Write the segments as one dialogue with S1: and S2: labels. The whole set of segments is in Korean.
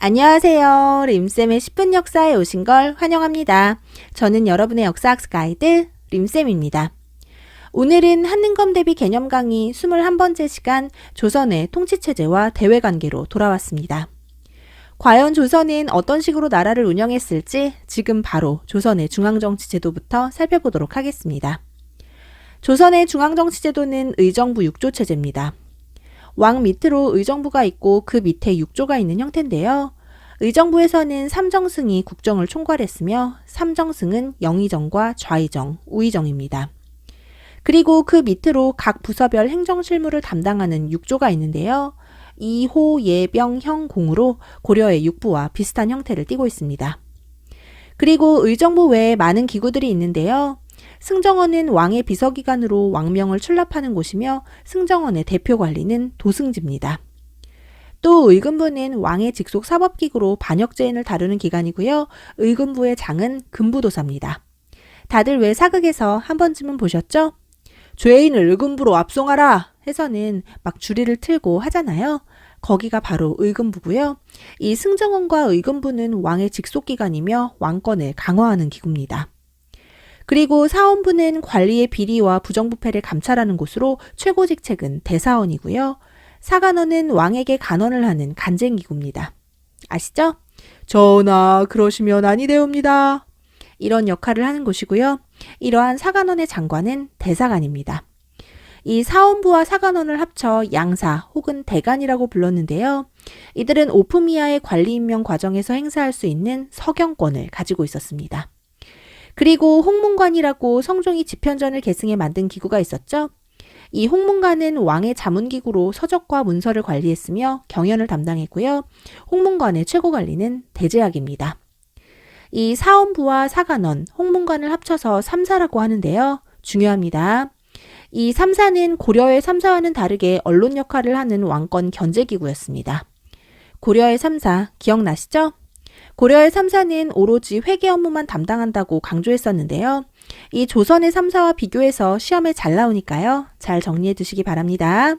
S1: 안녕하세요. 림쌤의 10분 역사에 오신 걸 환영합니다. 저는 여러분의 역사학습 가이드 림쌤입니다. 오늘은 한능검 대비 개념 강의 21번째 시간 조선의 통치체제와 대외관계로 돌아왔습니다. 과연 조선은 어떤 식으로 나라를 운영했을지 지금 바로 조선의 중앙정치제도부터 살펴보도록 하겠습니다. 조선의 중앙정치제도는 의정부 6조 체제입니다. 왕 밑으로 의정부가 있고 그 밑에 6조가 있는 형태인데요. 의정부에서는 삼정승이 국정을 총괄했으며 삼정승은 영의정과 좌의정, 우의정입니다. 그리고 그 밑으로 각 부서별 행정 실무를 담당하는 6조가 있는데요. 이호, 예병, 형, 공으로 고려의 육부와 비슷한 형태를 띠고 있습니다. 그리고 의정부 외에 많은 기구들이 있는데요. 승정원은 왕의 비서기관으로 왕명을 출납하는 곳이며 승정원의 대표 관리는 도승지입니다. 또 의금부는 왕의 직속 사법기구로 반역죄인을 다루는 기관이고요. 의금부의 장은 금부도사입니다. 다들 왜 사극에서 한 번쯤은 보셨죠? 죄인을 의금부로 압송하라 해서는 막 주리를 틀고 하잖아요. 거기가 바로 의금부고요. 이 승정원과 의금부는 왕의 직속기관이며 왕권을 강화하는 기구입니다. 그리고 사원부는 관리의 비리와 부정부패를 감찰하는 곳으로 최고 직책은 대사원이고요. 사관원은 왕에게 간언을 하는 간쟁기구입니다. 아시죠? 전하, 그러시면 아니되옵니다. 이런 역할을 하는 곳이고요. 이러한 사관원의 장관은 대사관입니다. 이 사원부와 사관원을 합쳐 양사 혹은 대관이라고 불렀는데요. 이들은 오프미아의 관리 임명 과정에서 행사할 수 있는 서경권을 가지고 있었습니다. 그리고 홍문관이라고 성종이 집현전을 계승해 만든 기구가 있었죠. 이 홍문관은 왕의 자문기구로 서적과 문서를 관리했으며 경연을 담당했고요. 홍문관의 최고 관리는 대제학입니다. 이 사원부와 사관원, 홍문관을 합쳐서 삼사라고 하는데요. 중요합니다. 이 삼사는 고려의 삼사와는 다르게 언론 역할을 하는 왕권 견제기구였습니다. 고려의 삼사 기억나시죠? 고려의 삼사는 오로지 회계 업무만 담당한다고 강조했었는데요. 이 조선의 삼사와 비교해서 시험에 잘 나오니까요. 잘 정리해 두시기 바랍니다.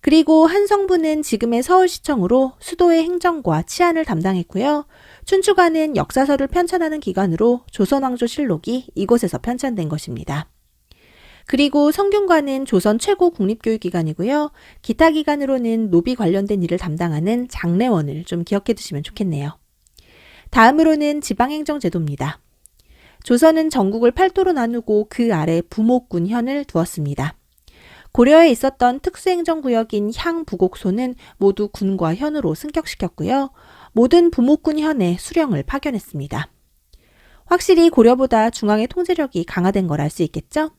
S1: 그리고 한성부는 지금의 서울시청으로 수도의 행정과 치안을 담당했고요. 춘추관은 역사서를 편찬하는 기관으로 조선왕조 실록이 이곳에서 편찬된 것입니다. 그리고 성균관은 조선 최고 국립교육기관이고요. 기타 기관으로는 노비 관련된 일을 담당하는 장례원을 좀 기억해 두시면 좋겠네요. 다음으로는 지방행정제도입니다. 조선은 전국을 팔도로 나누고 그 아래 부목군 현을 두었습니다. 고려에 있었던 특수행정구역인 향부곡소는 모두 군과 현으로 승격시켰고요. 모든 부목군 현에 수령을 파견했습니다. 확실히 고려보다 중앙의 통제력이 강화된 걸 알 수 있겠죠?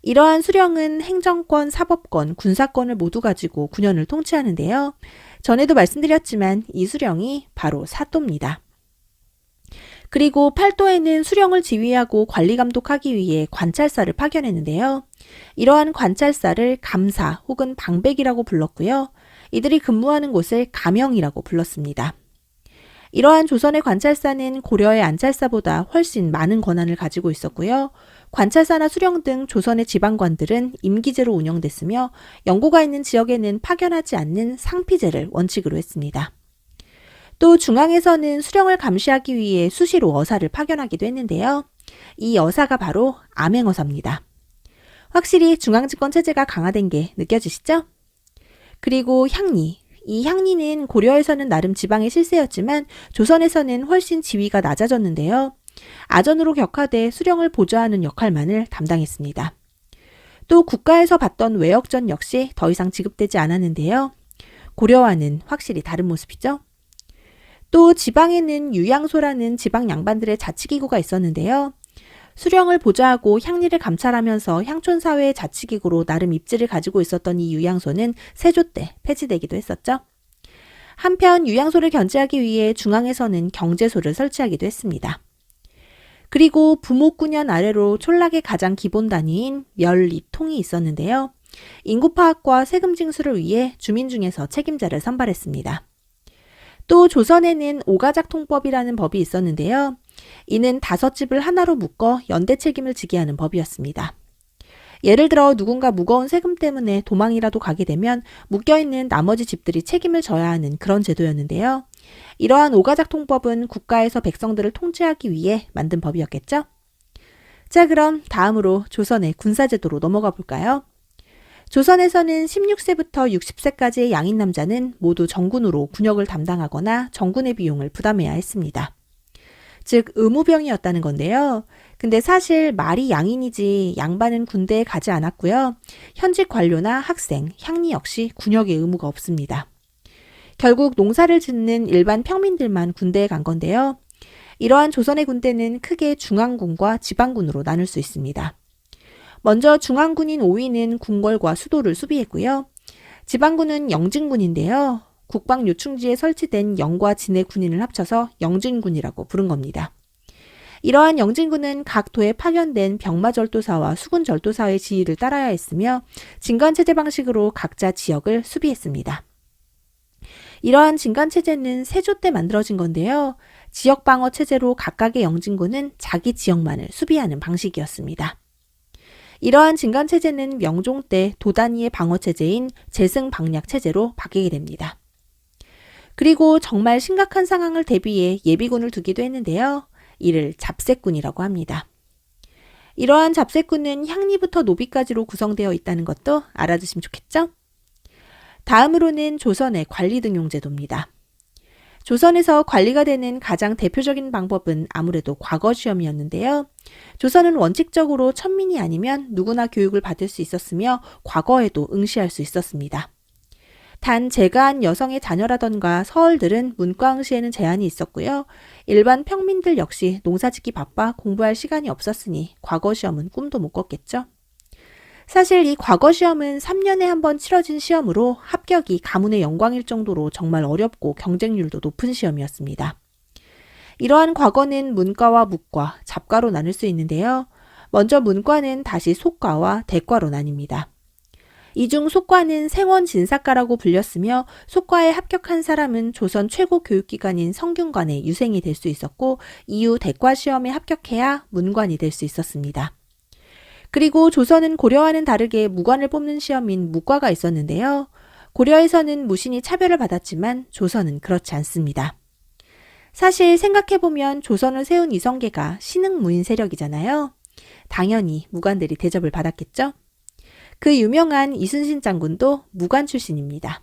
S1: 이러한 수령은 행정권, 사법권, 군사권을 모두 가지고 군현을 통치하는데요. 전에도 말씀드렸지만 이 수령이 바로 사또입니다. 그리고 팔도에는 수령을 지휘하고 관리 감독하기 위해 관찰사를 파견했는데요. 이러한 관찰사를 감사 혹은 방백이라고 불렀고요. 이들이 근무하는 곳을 가명이라고 불렀습니다. 이러한 조선의 관찰사는 고려의 안찰사보다 훨씬 많은 권한을 가지고 있었고요. 관찰사나 수령 등 조선의 지방관들은 임기제로 운영됐으며 연고가 있는 지역에는 파견하지 않는 상피제를 원칙으로 했습니다. 또 중앙에서는 수령을 감시하기 위해 수시로 어사를 파견하기도 했는데요. 이 어사가 바로 암행어사입니다. 확실히 중앙집권 체제가 강화된 게 느껴지시죠? 그리고 향리. 이 향리는 고려에서는 나름 지방의 실세였지만 조선에서는 훨씬 지위가 낮아졌는데요. 아전으로 격화돼 수령을 보좌하는 역할만을 담당했습니다. 또 국가에서 받던 외역전 역시 더 이상 지급되지 않았는데요. 고려와는 확실히 다른 모습이죠. 또 지방에는 유양소라는 지방 양반들의 자치기구가 있었는데요. 수령을 보좌하고 향리를 감찰하면서 향촌 사회의 자치기구로 나름 입지를 가지고 있었던 이 유양소는 세조 때 폐지되기도 했었죠. 한편 유양소를 견제하기 위해 중앙에서는 경제소를 설치하기도 했습니다. 그리고 부목군현 아래로 촌락의 가장 기본 단위인 멸입통이 있었는데요. 인구 파악과 세금 징수를 위해 주민 중에서 책임자를 선발했습니다. 또 조선에는 오가작 통법이라는 법이 있었는데요. 이는 다섯 집을 하나로 묶어 연대 책임을 지게 하는 법이었습니다. 예를 들어 누군가 무거운 세금 때문에 도망이라도 가게 되면 묶여있는 나머지 집들이 책임을 져야 하는 그런 제도였는데요. 이러한 오가작 통법은 국가에서 백성들을 통치하기 위해 만든 법이었겠죠? 자, 그럼 다음으로 조선의 군사제도로 넘어가 볼까요? 조선에서는 16세부터 60세까지의 양인 남자는 모두 정군으로 군역을 담당하거나 정군의 비용을 부담해야 했습니다. 즉, 의무병이었다는 건데요. 근데 사실 말이 양인이지 양반은 군대에 가지 않았고요. 현직 관료나 학생, 향리 역시 군역의 의무가 없습니다. 결국 농사를 짓는 일반 평민들만 군대에 간 건데요. 이러한 조선의 군대는 크게 중앙군과 지방군으로 나눌 수 있습니다. 먼저 중앙군인 5위는 궁궐과 수도를 수비했고요. 지방군은 영진군인데요. 국방 요충지에 설치된 영과 진의 군인을 합쳐서 영진군이라고 부른 겁니다. 이러한 영진군은 각 도에 파견된 병마절도사와 수군절도사의 지휘를 따라야 했으며 진관체제 방식으로 각자 지역을 수비했습니다. 이러한 진관체제는 세조 때 만들어진 건데요. 지역 방어 체제로 각각의 영진군은 자기 지역만을 수비하는 방식이었습니다. 이러한 진관체제는 명종 때 도단위의 방어체제인 재승방략체제로 바뀌게 됩니다. 그리고 정말 심각한 상황을 대비해 예비군을 두기도 했는데요. 이를 잡세군이라고 합니다. 이러한 잡세군은 향리부터 노비까지로 구성되어 있다는 것도 알아두시면 좋겠죠? 다음으로는 조선의 관리등용제도입니다. 조선에서 관리가 되는 가장 대표적인 방법은 아무래도 과거 시험이었는데요. 조선은 원칙적으로 천민이 아니면 누구나 교육을 받을 수 있었으며 과거에도 응시할 수 있었습니다. 단 제가한 여성의 자녀라던가 서얼들은 문과 응시에는 제한이 있었고요. 일반 평민들 역시 농사짓기 바빠 공부할 시간이 없었으니 과거 시험은 꿈도 못 꿨겠죠. 사실 이 과거 시험은 3년에 한 번 치러진 시험으로 합격이 가문의 영광일 정도로 정말 어렵고 경쟁률도 높은 시험이었습니다. 이러한 과거는 문과와 무과, 잡과로 나눌 수 있는데요. 먼저 문과는 다시 속과와 대과로 나뉩니다. 이중 속과는 생원 진사과라고 불렸으며 속과에 합격한 사람은 조선 최고 교육기관인 성균관의 유생이 될 수 있었고 이후 대과 시험에 합격해야 문관이 될 수 있었습니다. 그리고 조선은 고려와는 다르게 무관을 뽑는 시험인 무과가 있었는데요. 고려에서는 무신이 차별을 받았지만 조선은 그렇지 않습니다. 사실 생각해보면 조선을 세운 이성계가 신흥무인 세력이잖아요. 당연히 무관들이 대접을 받았겠죠? 그 유명한 이순신 장군도 무관 출신입니다.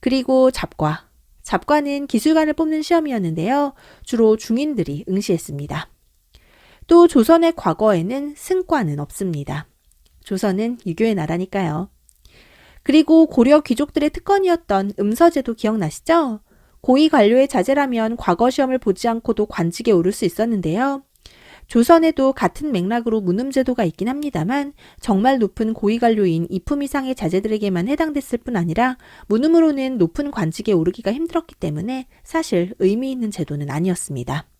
S1: 그리고 잡과. 잡과는 기술관을 뽑는 시험이었는데요. 주로 중인들이 응시했습니다. 또 조선의 과거에는 승과는 없습니다. 조선은 유교의 나라니까요. 그리고 고려 귀족들의 특권이었던 음서제도 기억나시죠? 고위 관료의 자제라면 과거 시험을 보지 않고도 관직에 오를 수 있었는데요. 조선에도 같은 맥락으로 문음제도가 있긴 합니다만 정말 높은 고위 관료인 이품 이상의 자제들에게만 해당됐을 뿐 아니라 문음으로는 높은 관직에 오르기가 힘들었기 때문에 사실 의미 있는 제도는 아니었습니다.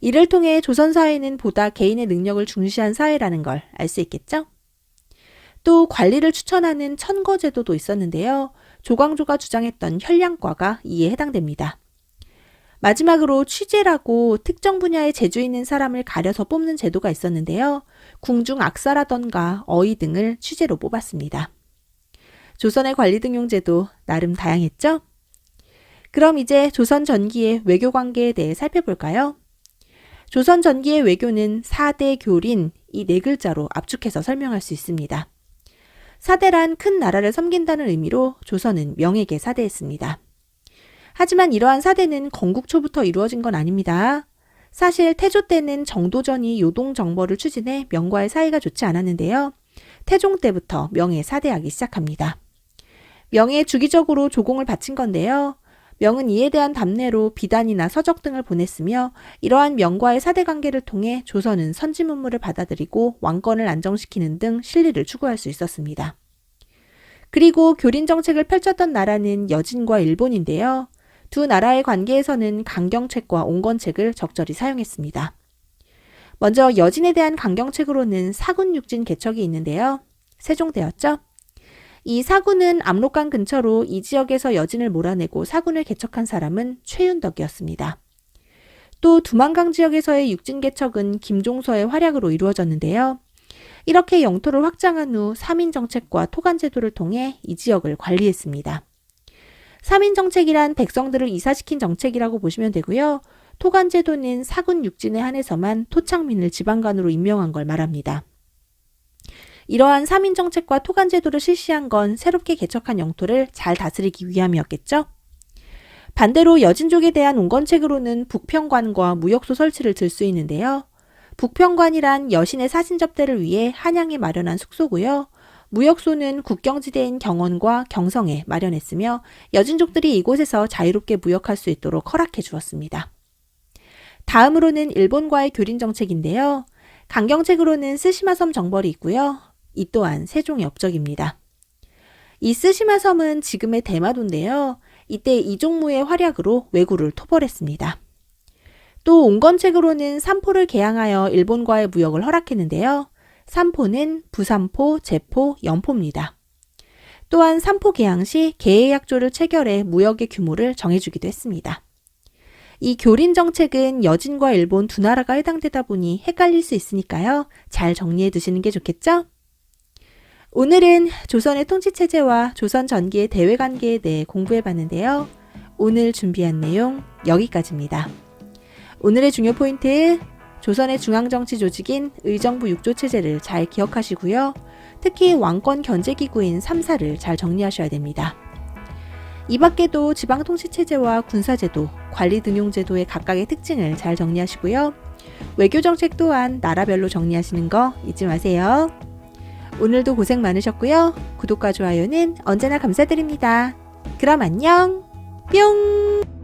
S1: 이를 통해 조선 사회는 보다 개인의 능력을 중시한 사회라는 걸 알 수 있겠죠? 또 관리를 추천하는 천거제도도 있었는데요. 조광조가 주장했던 혈량과가 이에 해당됩니다. 마지막으로 취재라고 특정 분야에 재주 있는 사람을 가려서 뽑는 제도가 있었는데요. 궁중 악사라던가 어이 등을 취재로 뽑았습니다. 조선의 관리 등용 제도 나름 다양했죠? 그럼 이제 조선 전기의 외교 관계에 대해 살펴볼까요? 조선 전기의 외교는 4대 교린 이 네 글자로 압축해서 설명할 수 있습니다. 사대란 큰 나라를 섬긴다는 의미로 조선은 명에게 사대했습니다. 하지만 이러한 사대는 건국 초부터 이루어진 건 아닙니다. 사실 태조 때는 정도전이 요동 정벌을 추진해 명과의 사이가 좋지 않았는데요. 태종 때부터 명에 사대하기 시작합니다. 명에 주기적으로 조공을 바친 건데요. 명은 이에 대한 답례로 비단이나 서적 등을 보냈으며 이러한 명과의 사대 관계를 통해 조선은 선지 문물을 받아들이고 왕권을 안정시키는 등 실리를 추구할 수 있었습니다. 그리고 교린 정책을 펼쳤던 나라는 여진과 일본인데요. 두 나라의 관계에서는 강경책과 온건책을 적절히 사용했습니다. 먼저 여진에 대한 강경책으로는 사군 육진 개척이 있는데요. 세종대였죠. 이 사군은 압록강 근처로 이 지역에서 여진을 몰아내고 사군을 개척한 사람은 최윤덕이었습니다. 또 두만강 지역에서의 육진 개척은 김종서의 활약으로 이루어졌는데요. 이렇게 영토를 확장한 후 3인 정책과 토간 제도를 통해 이 지역을 관리했습니다. 3인 정책이란 백성들을 이사시킨 정책이라고 보시면 되고요. 토간 제도는 사군 육진에 한해서만 토착민을 지방관으로 임명한 걸 말합니다. 이러한 3인 정책과 토간 제도를 실시한 건 새롭게 개척한 영토를 잘 다스리기 위함이었겠죠? 반대로 여진족에 대한 온건책으로는 북평관과 무역소 설치를 들 수 있는데요. 북평관이란 여신의 사신 접대를 위해 한양에 마련한 숙소고요. 무역소는 국경지대인 경원과 경성에 마련했으며 여진족들이 이곳에서 자유롭게 무역할 수 있도록 허락해 주었습니다. 다음으로는 일본과의 교린 정책인데요. 강경책으로는 스시마섬 정벌이 있고요. 이 또한 세종의 업적입니다. 이 스시마 섬은 지금의 대마도인데요. 이때 이종무의 활약으로 왜구를 토벌했습니다. 또 온건책으로는 삼포를 개항하여 일본과의 무역을 허락했는데요. 삼포는 부삼포, 제포, 연포입니다. 또한 삼포 개항 시 계획약조를 체결해 무역의 규모를 정해주기도 했습니다. 이 교린 정책은 여진과 일본 두 나라가 해당되다 보니 헷갈릴 수 있으니까요. 잘 정리해 두시는 게 좋겠죠? 오늘은 조선의 통치 체제와 조선 전기의 대외 관계에 대해 공부해 봤는데요. 오늘 준비한 내용 여기까지입니다. 오늘의 중요 포인트 조선의 중앙정치 조직인 의정부 6조 체제를 잘 기억하시고요. 특히 왕권 견제기구인 3사를 잘 정리하셔야 됩니다. 이 밖에도 지방통치체제와 군사제도, 관리등용제도의 각각의 특징을 잘 정리하시고요. 외교정책 또한 나라별로 정리하시는 거 잊지 마세요. 오늘도 고생 많으셨고요. 구독과 좋아요는 언제나 감사드립니다. 그럼 안녕! 뿅!